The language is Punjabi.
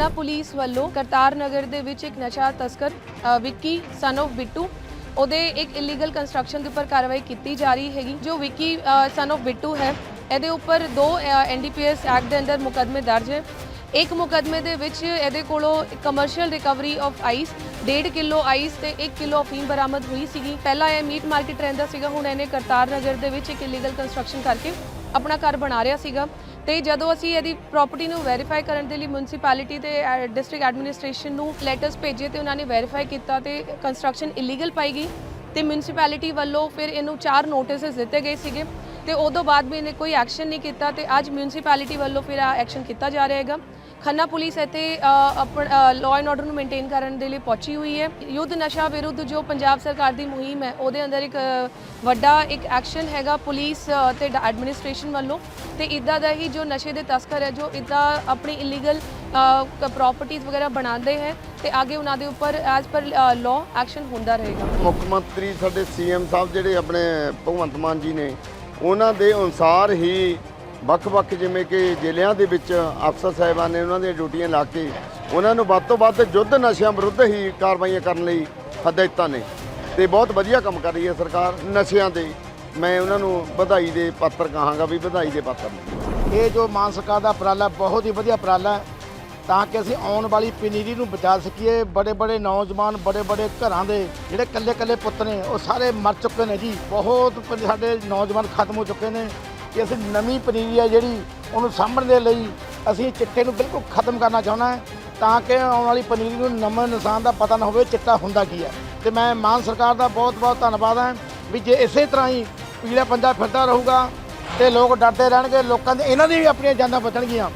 ਖੰਨਾ ਪੁਲਿਸ ਵੱਲੋਂ ਕਰਤਾਰ ਨਗਰ ਦੇ ਵਿੱਚ ਇੱਕ ਨਸ਼ਾ ਤਸਕਰ ਵਿੱਕੀ ਸਨ of ਬਿੱਟੂ, ਉਹਦੇ ਇੱਕ ਇਲੀਗਲ ਕੰਸਟਰਕਸ਼ਨ ਦੇ ਉੱਪਰ ਕਾਰਵਾਈ ਕੀਤੀ ਜਾ ਰਹੀ ਹੈਗੀ, ਜੋ ਵਿੱਕੀ ਸਨ of ਬਿੱਟੂ ਹੈ। ਇਹਦੇ ਉੱਪਰ ਦੋ ਐਨਡੀਪੀਐਸ ਐਕਟ ਦੇ ਅੰਦਰ ਮੁਕੱਦਮੇ ਦਰਜ ਹੈ। ਇੱਕ ਮੁਕੱਦਮੇ ਦੇ ਵਿੱਚ ਇਹਦੇ ਕੋਲੋਂ commercial recovery of ice 1.5 kilo ice ਤੇ 1 ਕਿਲੋ ਅਫੀਮ ਬਰਾਮਦ ਹੋਈ ਸੀਗੀ। ਪਹਿਲਾਂ ਇਹ ਮੀਟ ਮਾਰਕੀਟ ਰਹਿੰਦਾ ਸੀਗਾ, ਹੁਣ ਇਹਨੇ ਕਰਤਾਰ ਨਗਰ ਦੇ ਵਿੱਚ ਇੱਕ ਇਲੀਗਲ ਕੰਸਟਰਕਸ਼ਨ ਕਰਕੇ ਆਪਣਾ ਘਰ ਬਣਾ ਰਿਹਾ ਸੀਗਾ। ਤੇ ਜਦੋਂ ਅਸੀਂ ਇਹਦੀ ਪ੍ਰਾਪਰਟੀ ਨੂੰ ਵੈਰੀਫਾਈ ਕਰਨ ਦੇ ਲਈ ਮਿਊਨਿਸਪੈਲਿਟੀ ਤੇ ਡਿਸਟ੍ਰਿਕਟ ਐਡਮਿਨਿਸਟ੍ਰੇਸ਼ਨ ਨੂੰ ਲੈਟਰਸ ਭੇਜੇ ਤੇ ਉਹਨਾਂ ਨੇ ਵੈਰੀਫਾਈ ਕੀਤਾ ਤੇ ਕੰਸਟਰਕਸ਼ਨ ਇਲੀਗਲ ਪਾਈ ਗਈ ਤੇ ਮਿਊਨਿਸਪੈਲਿਟੀ ਵੱਲੋਂ ਫਿਰ ਇਹਨੂੰ ਚਾਰ ਨੋਟਿਸਸ ਦਿੱਤੇ ਗਏ ਸੀਗੇ। ਤੇ ਉਦੋਂ ਬਾਅਦ ਵੀ ਇਹਨੇ ਕੋਈ ਐਕਸ਼ਨ ਨਹੀਂ ਕੀਤਾ ਤੇ ਅੱਜ ਮਿਊਨਿਸਪੈਲਿਟੀ ਵੱਲੋਂ ਫਿਰ ਆ ਐਕਸ਼ਨ ਕੀਤਾ ਜਾ ਰਿਹਾ ਹੈਗਾ। ਖੰਨਾ ਪੁਲਿਸ ਇੱਥੇ ਆਪਣਾ ਲਾਅ ਐਂਡ ਆਰਡਰ ਨੂੰ ਮੇਨਟੇਨ ਕਰਨ ਦੇ ਲਈ ਪਹੁੰਚੀ ਹੋਈ ਹੈ। ਯੁੱਧ ਨਸ਼ਾ ਵਿਰੁੱਧ ਜੋ ਪੰਜਾਬ ਸਰਕਾਰ ਦੀ ਮੁਹਿੰਮ ਹੈ ਉਹਦੇ ਅੰਦਰ ਇੱਕ ਵੱਡਾ ਇੱਕ ਐਕਸ਼ਨ ਹੈਗਾ ਪੁਲਿਸ ਅ, ਤੇ ਐਡਮਿਨਿਸਟ੍ਰੇਸ਼ਨ ਵੱਲੋਂ। ਤੇ ਇਦਾਂ ਦਾ ਹੀ ਜੋ ਨਸ਼ੇ ਦੇ ਤਸਕਰ ਹੈ ਜੋ ਇਦਾਂ ਆਪਣੀ ਇਲੀਗਲ ਪ੍ਰਾਪਰਟੀਆਂ ਵਗੈਰਾ ਬਣਾਉਂਦੇ ਹੈ ਤੇ ਅੱਗੇ ਉਹਨਾਂ ਦੇ ਉੱਪਰ ਐਜ਼ ਪਰ ਲਾਅ ਐਕਸ਼ਨ ਹੁੰਦਾ ਰਹੇਗਾ। ਮੁੱਖ ਮੰਤਰੀ ਸਾਡੇ ਸੀਐਮ ਸਾਹਿਬ ਜਿਹੜੇ ਆਪਣੇ ਭਗਵੰਤ ਮਾਨ ਜੀ ਨੇ ਉਹਨਾਂ ਦੇ ਅਨੁਸਾਰ ਹੀ ਵੱਖ-ਵੱਖ ਜਿਵੇਂ ਕਿ ਜ਼ਿਲ੍ਹਿਆਂ ਦੇ ਵਿੱਚ ਅਫਸਰ ਸਾਹਿਬਾਨ ਨੇ ਉਹਨਾਂ ਦੀਆਂ ਡਿਊਟੀਆਂ ਲਾ ਕੇ ਉਹਨਾਂ ਨੂੰ ਵੱਧ ਤੋਂ ਵੱਧ ਯੁੱਧ ਨਸ਼ਿਆਂ ਵਿਰੁੱਧ ਹੀ ਕਾਰਵਾਈਆਂ ਕਰਨ ਲਈ ਹਦਾਇਤਾਂ ਨੇ ਤੇ ਬਹੁਤ ਵਧੀਆ ਕੰਮ ਕਰ ਰਹੀ ਹੈ ਸਰਕਾਰ ਨਸ਼ਿਆਂ ਦੇ। ਮੈਂ ਉਹਨਾਂ ਨੂੰ ਵਧਾਈ ਦੇ ਪਾਤਰ ਕਹਾਂਗਾ ਵੀ ਵਧਾਈ ਦੇ ਪਾਤਰ ਨੇ। ਇਹ ਜੋ ਮਾਨ ਸਰਕਾਰ ਦਾ ਉਪਰਾਲਾ ਬਹੁਤ ਹੀ ਵਧੀਆ ਉਪਰਾਲਾ ਹੈ। ਤਾਂ ਕਿ ਅਸੀਂ ਆਉਣ ਵਾਲੀ ਪਨੀਰੀ ਨੂੰ ਬਚਾ ਸਕੀਏ। ਬੜੇ ਬੜੇ ਨੌਜਵਾਨ ਬੜੇ ਬੜੇ ਘਰਾਂ ਦੇ ਜਿਹੜੇ ਕੱਲੇ ਕੱਲੇ ਪੁੱਤ ਨੇ, ਉਹ ਸਾਰੇ ਮਰ ਚੁੱਕੇ ਨੇ ਜੀ। ਬਹੁਤ ਸਾਡੇ ਨੌਜਵਾਨ ਖਤਮ ਹੋ ਚੁੱਕੇ ਨੇ ਕਿ ਅਸੀਂ ਨਵੀਂ ਪਨੀਰੀ ਹੈ ਜਿਹੜੀ, ਉਹਨੂੰ ਸਾਂਭਣ ਦੇ ਲਈ ਅਸੀਂ ਚਿੱਟੇ ਨੂੰ ਬਿਲਕੁਲ ਖਤਮ ਕਰਨਾ ਚਾਹੁੰਦਾ ਹੈ। ਤਾਂ ਕਿ ਆਉਣ ਵਾਲੀ ਪਨੀਰੀ ਨੂੰ ਨਵੇਂ ਨਿਸ਼ਾਨ ਦਾ ਪਤਾ ਨਾ ਹੋਵੇ ਚਿੱਟਾ ਹੁੰਦਾ ਕੀ ਹੈ। ਤੇ ਮੈਂ ਮਾਨ ਸਰਕਾਰ ਦਾ ਬਹੁਤ ਬਹੁਤ ਧੰਨਵਾਦ ਹੈ ਵੀ ਜੇ ਇਸੇ ਤਰ੍ਹਾਂ ਹੀ ਪੀਲਾ ਪੰਜਾ ਫਿਰਦਾ ਰਹੂਗਾ ਤੇ ਲੋਕ ਡਰਦੇ ਰਹਿਣਗੇ, ਲੋਕਾਂ ਦੇ ਇਹਨਾਂ ਦੀ ਵੀ ਆਪਣੀਆਂ ਜਾਨਾਂ ਬਚਣਗੀਆਂ।